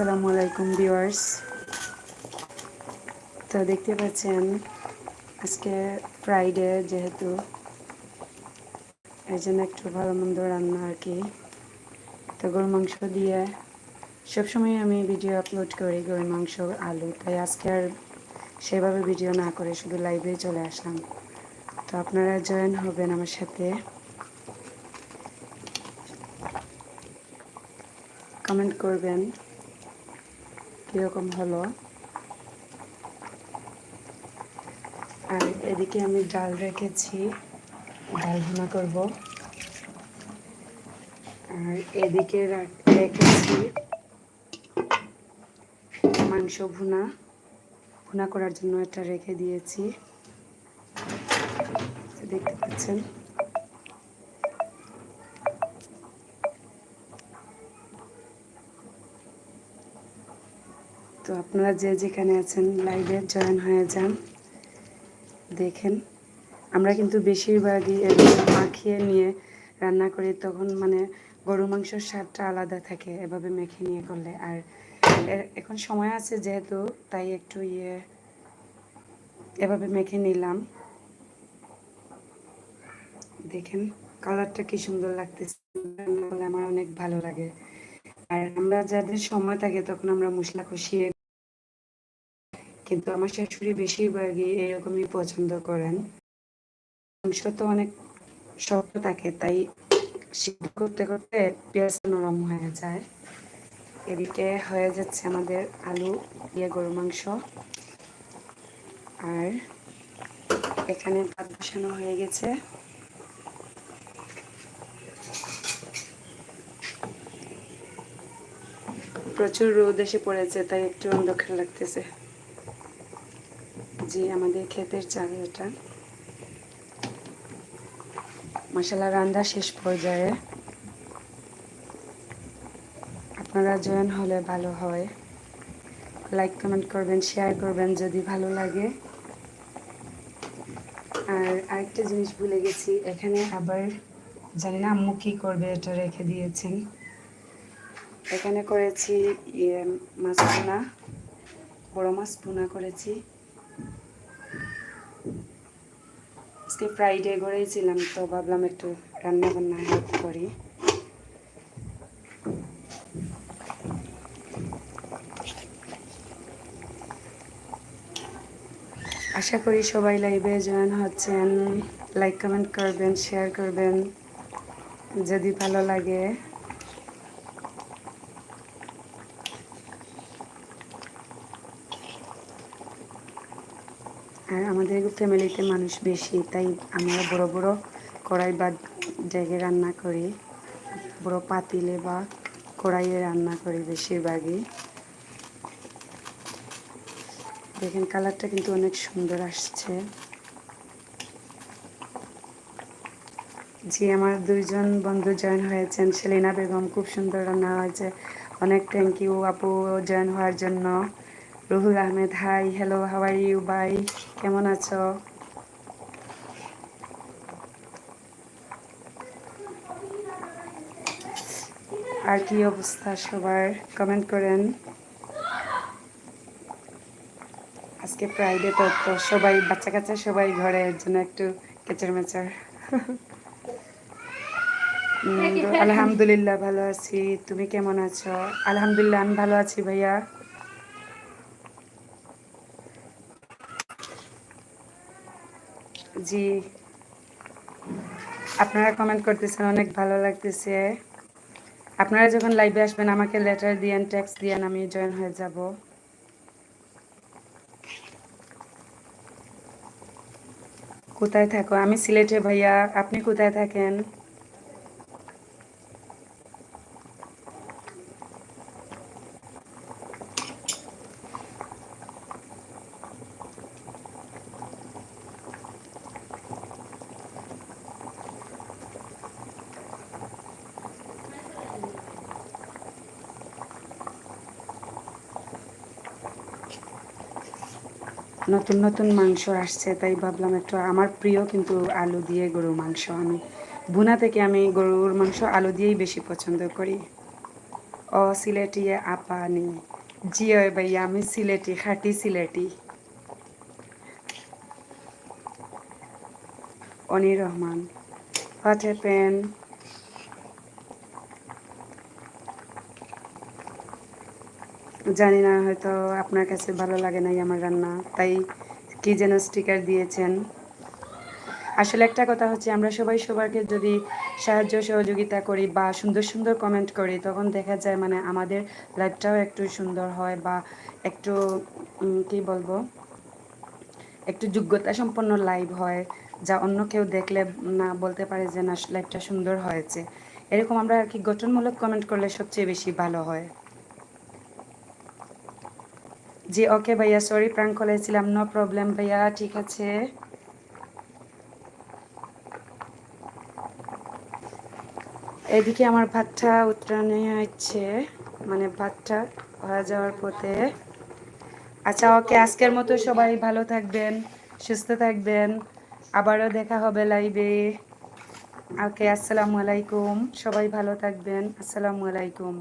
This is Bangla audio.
আসসালামু আলাইকুম ভিউয়ার্স। তো দেখতে পাচ্ছেন, আজকে ফ্রাইডে যেহেতু, এই জন্য একটু ভালো মন্দ রান্না আর কি। তো গরু মাংস দিয়ে সবসময় আমি ভিডিও আপলোড করি গরু মাংস, আলু। তাই আজকে আর সেভাবে ভিডিও না করে শুধু লাইভে চলে আসলাম। তো আপনারা জয়েন হবেন আমার সাথে। কমেন্ট করবেন। কীরকম হলো? আর এদিকে আমি ডাল রেখেছি, ডাল ভুনা করব। আর এদিকে রেখেছি মাংস ভুনা। ভুনা করার জন্য এটা রেখে দিয়েছি। দেখতে পাচ্ছেন? আপনারা যে যেখানে আছেন লাইভে জয়েন হয়ে যান। দেখেন, আমরা কিন্তু বেশিরভাগই মাখিয়ে নিয়ে রান্না করি, তখন মানে গরু মাংসের স্বাদটা আলাদা থাকে, এভাবে মেখে নিয়ে করলে। আর এখন সময় আছে যেহেতু, তাই একটু ইয়ে এভাবে মেখে নিলাম। দেখেন কালারটা কি সুন্দর লাগতেছে আমার অনেক ভালো লাগে। আর আমরা যাদের সময় থাকে, তখন আমরা মশলা কষিয়ে কিন্তু আমার শাশুড়ি বেশিরভাগই এরকমই পছন্দ করেন। মাংস তো অনেক শক্ত থাকে, তাই সিদ্ধ করতে করতে পেঁয়াজ নরম হয়ে যায়। এদিকে হয়ে যাচ্ছে আমাদের আলু দিয়ে গরু মাংস। আর এখানে ভাত বসানো হয়ে গেছে। প্রচুর রোদ এসে পড়েছে, তাই একটু অন্ধকার লাগতেছে। জি আমাদের ক্ষেতের চাল এটা। মশলা রান্না শেষ পর্যায়ে। আপনারা জয়েন হলে ভালো হয়। লাইক কমেন্ট করবেন শেয়ার করবেন যদি ভালো লাগে। আর আরেকটা জিনিস ভুলে গেছি, এখানে আবার জানি না আম্মু কী করবে, এটা রেখে দিয়েছেন এখানে করেছি ইয়ে মাছ পোনা বড় মাছ পোনা করেছি। আজকে ফ্রাইডে করেছিলাম, তো ভাবলাম একটু রান্না বান্না হেল্প করি। আশা করি সবাই লাইভে জয়েন হচ্ছেন। লাইক কমেন্ট করবেন শেয়ার করবেন। যদি ভালো লাগে। আর আমাদের ফ্যামিলিতে মানুষ বেশি, তাই আমরা বড় বড় কড়াই বা জায়গায় রান্না করি। বড় পাতিলে বা কড়াইয়ে রান্না করি বেশিরভাগই। দেখেন কালারটা কিন্তু অনেক সুন্দর আসছে। জি, আমার দুইজন বন্ধু জয়েন হয়েছেন, সেলিনা বেগম খুব সুন্দর রান্না হয়েছে। অনেক থ্যাংক ইউ আপু জয়েন হওয়ার জন্য। Ruhul Ahmed hi hello how are you bye কেমন আছো? আর কি অবস্থা সবার? কমেন্ট করেন। আজকে ফ্রাইডে তো তো সবাই বাচ্চা কাচ্চা সবাই ঘরে জন্য একটু কেচার মেচার আলহামদুলিল্লাহ ভালো আছি। তুমি কেমন আছো? আলহামদুলিল্লাহ আমি ভালো আছি ভাইয়া। জি। আপনারা কমেন্ট করতেছেন, অনেক ভালো লাগতেছে। আপনারা যখন লাইভে আসবেন, আমাকে লেটার দিয়েন ট্যাক্স দিয়েন, আমি জয়েন হয়ে যাব। কোথায় থাকো? আমি সিলেটে ভাইয়া, আপনি কোথায় থাকেন? নতুন নতুন মাংস আসছে, তাই ভাবলাম একটু আমার প্রিয় কিন্তু আলু দিয়ে গরুর মাংস। আমি ভুনা থেকে আমি গরুর মাংস আলু দিয়েই বেশি পছন্দ করি। ও সিলেটি আপা নি। জি ভাইয়া, আমি সিলেটি, খাটি সিলেটি। অনির রহমান। হোয়াট হ্যাপেন জানি না, হয়তো আপনার কাছে ভালো লাগে নাই আমার রান্না, তাই কি যেন স্টিকার দিয়েছেন। আসলে একটা কথা হচ্ছে, আমরা সবাই সবাইকে যদি সাহায্য সহযোগিতা করি বা সুন্দর সুন্দর কমেন্ট করি, তখন দেখা যায় মানে আমাদের লাইফটাও একটু সুন্দর হয় বা একটু কি বলব, একটু যোগ্যতা সম্পন্ন লাইভ হয়, যা অন্য কেউ দেখলে না বলতে পারে যে না লাইফটা সুন্দর হয়েছে। এরকম আমরা আর কি গঠনমূলক কমেন্ট করলে সবচেয়ে বেশি ভালো হয়। জি ওকে ভাইয়া সরি প্রাঙ্ক করেছিলাম নো প্রবলেম ভাইয়া, ঠিক আছে। এদিকে আমার ভাতটা উত্তরাণে হচ্ছে মানে ভাতটা হয়ে যাওয়ার পথে। আচ্ছা ওকে আজকের মতো সবাই ভালো থাকবেন, সুস্থ থাকবেন, আবারও দেখা হবে লাইভে ওকে আসসালামু আলাইকুম, সবাই ভালো থাকবেন, আসসালামু আলাইকুম।